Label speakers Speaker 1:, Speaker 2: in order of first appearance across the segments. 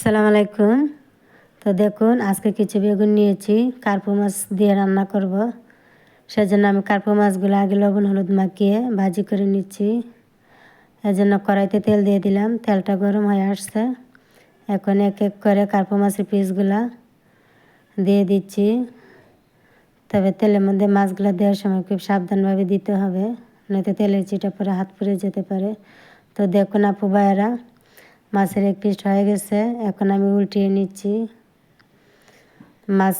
Speaker 1: সালাম আলাইকুম। তো দেখুন, আজকে কিছু বেগুন নিয়েছি, কার্পো মাছ দিয়ে রান্না করব। সেজন্য আমি কার্পো মাছগুলো আগে লবণ, হলুদ মাখিয়ে ভাজি করে নিচ্ছি। এজন্য কড়াইতে তেল দিয়ে দিলাম, তেলটা গরম হয়ে আসছে। এখন এক এক করে কার্পো মাছের পিসগুলা দিয়ে দিচ্ছি। তবে তেলের মধ্যে মাছগুলো দেওয়ার সময় খুব সাবধানভাবে দিতে হবে, নয়তো তেলের চিটা পরে হাত পুড়ে যেতে পারে। তো দেখুন আপু ভাইয়েরা মাছের এক পিস হয়ে গেছে, এখন আমি উল্টিয়ে নিচ্ছি। মাছ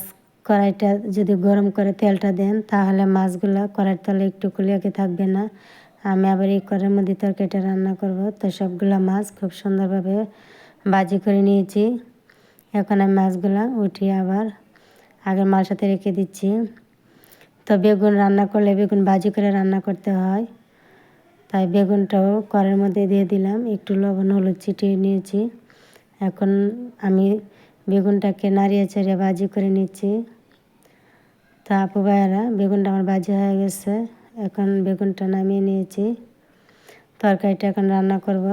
Speaker 1: কড়াইটা যদি গরম করে তেলটা দেন, তাহলে মাছগুলো কড়াইয়ের তলে একটু কুলিয়াকে থাকবে না। আমি আবার এই কড়াইয়ের মধ্যে তরকারিটা রান্না করব, তো সবগুলো মাছ খুব সুন্দরভাবে বাজি করে নিয়েছি। এখন আমি মাছগুলো উঠিয়ে আবার আগের মার সাথে রেখে দিচ্ছি। তো বেগুন রান্না করলে বেগুন বাজি করে রান্না করতে হয়। তাই বেগুনটাও কড়ের মধ্যে দিয়ে দিলাম। একটু লবণ, হলুদ ছিটিয়ে নিয়েছি। এখন আমি বেগুনটাকে নাড়িয়ে চেড়ে ভাজি করে নিচ্ছি। তা আপু ভাইয়ারা, বেগুনটা আমার ভাজি হয়ে গেছে। এখন বেগুনটা নামিয়ে নিয়েছি। তরকারিটা এখন রান্না করব।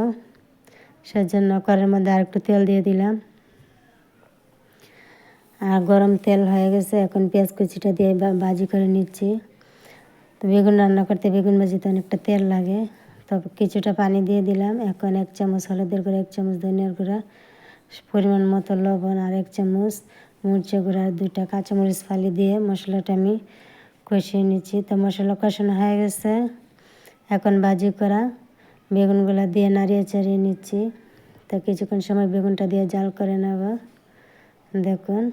Speaker 1: সেজন্য কড়ের মধ্যে আর একটু তেল দিয়ে দিলাম। আর গরম তেল হয়ে গেছে। এখন পেঁয়াজ কুচিটা দিয়ে ভাজি করে নিচ্ছি। তো বেগুন রান্না করতে বেগুন ভাজিতে অনেকটা তেল লাগে। তো কিছুটা পানি দিয়ে দিলাম। এখন এক চামচ হলুদের গুঁড়া, এক চামচ ধনিয়ার গুঁড়া, পরিমাণ মতো লবণ আর এক চামচ মরিচে গুঁড়া, দুইটা কাঁচামরিচ ফালি দিয়ে মশলাটা আমি কষিয়ে নিচ্ছি। তো মশলা কষানো হয়ে গেছে। এখন ভাজি করা বেগুনগুলো দিয়ে নাড়িয়ে চাড়িয়ে নিচ্ছি। তো কিছুক্ষণ সময় বেগুনটা দিয়ে জাল করে নেব। দেখুন।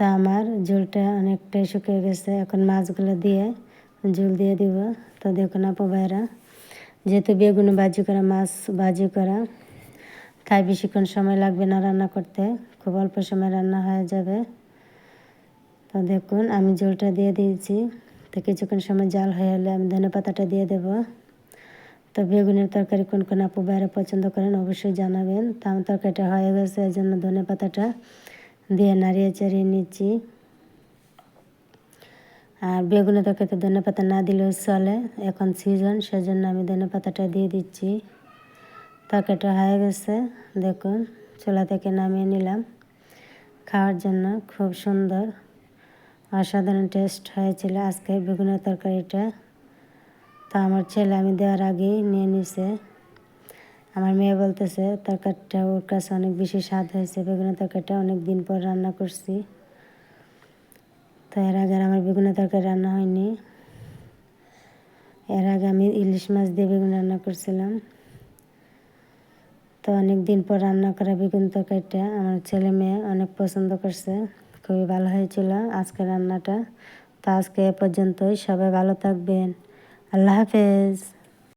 Speaker 1: তা আমার ঝোলটা অনেকটাই শুকিয়ে গেছে। এখন মাছগুলো দিয়ে ঝোল দিয়ে দিব। তো দেখুন আপু ভাইরা, যেহেতু বেগুন ভাজি করা, মাছ ভাজি করা, তাই বেশিক্ষণ সময় লাগবে না রান্না করতে। খুব অল্প সময় রান্না হয়ে যাবে। তো দেখুন, আমি ঝোলটা দিয়ে দিয়েছি। তো কিছুক্ষণ সময় জাল হয়ে এলে আমি ধনে পাতাটা দিয়ে দেব। তো বেগুনের তরকারি কোন কোন আপু বাইরে পছন্দ করেন অবশ্যই জানাবেন। তো আমার তরকারিটা হয়ে গেছে, এই জন্য ধনে পাতাটা দিয়ে নাড়িয়ে চাড়িয়ে নিচ্ছি। আর বেগুনে তরকারিতে ধনে পাতা না দিলেও চলে, এখন সিজন সেজন্য আমি ধনে পাতাটা দিয়ে দিচ্ছি। তরকারিটা হয়ে গেছে, দেখুন, চোলা থেকে নামিয়ে নিলাম। খাওয়ার জন্য খুব সুন্দর, অসাধারণ টেস্ট হয়েছিল আজকে বেগুনের তরকারিটা। তা আমার ছেলে আমি দেওয়ার আগেই নিয়ে নিছে। আমার মেয়ে বলতেছে, তরকারিটা ওর কাছে অনেক বেশি স্বাদ হয়েছে, বেগুনের তরকারিটা অনেক দিন পর রান্না করছি। তো এর আগে আমার বেগুনের তরকারি রান্না হয়নি। এর আগে আমি ইলিশ মাছ দিয়ে বেগুন রান্না করছিলাম। তো অনেক দিন পর রান্না করা বেগুন তরকারিটা আমার ছেলে মেয়ে অনেক পছন্দ করছে, খুবই ভালো হয়েছিল আজকে রান্নাটা। তো আজকে এ পর্যন্তই, সবাই ভালো থাকবেন। আল্লাহ হাফেজ।